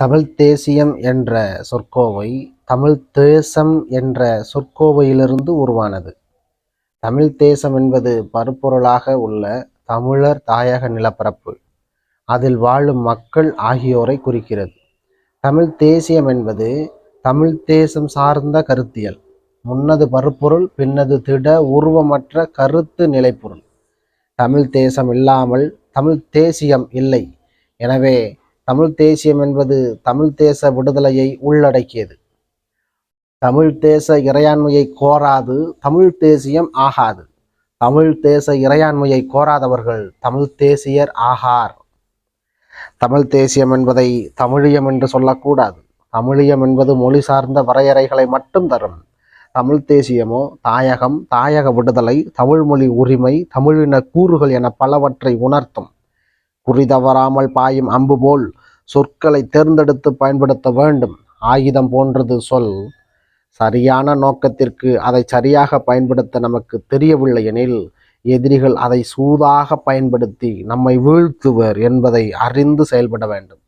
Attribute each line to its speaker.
Speaker 1: தமிழ் தேசியம் என்ற சொற்கோவை தமிழ் தேசம் என்ற சொற்கோவையிலிருந்து உருவானது. தமிழ் தேசம் என்பது பருப்பொருளாக உள்ள தமிழர் தாயக நிலப்பரப்பு. அதில் வாழும் மக்கள் ஆகியோரை குறிக்கிறது. தமிழ் தேசியம் என்பது தமிழ் தேசம் சார்ந்த கருத்தியல். முன்னது பருப்பொருள் பின்னது திட உருவமற்ற கருத்து நிலைப்பொருள். தமிழ் தேசம் இல்லாமல் தமிழ் தேசியம் இல்லை. எனவே தமிழ் தேசியம் என்பது தமிழ் தேச விடுதலையை உள்ளடக்கியது. தமிழ் தேச இறையாண்மையை கோராது தமிழ் தேசியம் ஆகாது. தமிழ் தேச இறையாண்மையை கோராதவர்கள் தமிழ் தேசியர் ஆகார். தமிழ் தேசியம் என்பதை தமிழியம் என்று சொல்லக்கூடாது. தமிழியம் என்பது மொழி சார்ந்த வரையறைகளை மட்டும் தரும். தமிழ் தேசியமோ தாயகம் தாயக விடுதலை தமிழ்மொழி உரிமை தமிழின கூறுகள் என பலவற்றை உணர்த்தும். குறி தவறாமல் பாயும் அம்பு போல் சொற்களை தேர்ந்தெடுத்து பயன்படுத்த வேண்டும். ஆயுதம் போன்றது சொல். சரியான நோக்கத்திற்கு அதை சரியாக பயன்படுத்த நமக்கு தெரியவில்லை எனில் எதிரிகள் அதை சூதாக பயன்படுத்தி நம்மை வீழ்த்துவர் என்பதை அறிந்து செயல்பட வேண்டும்.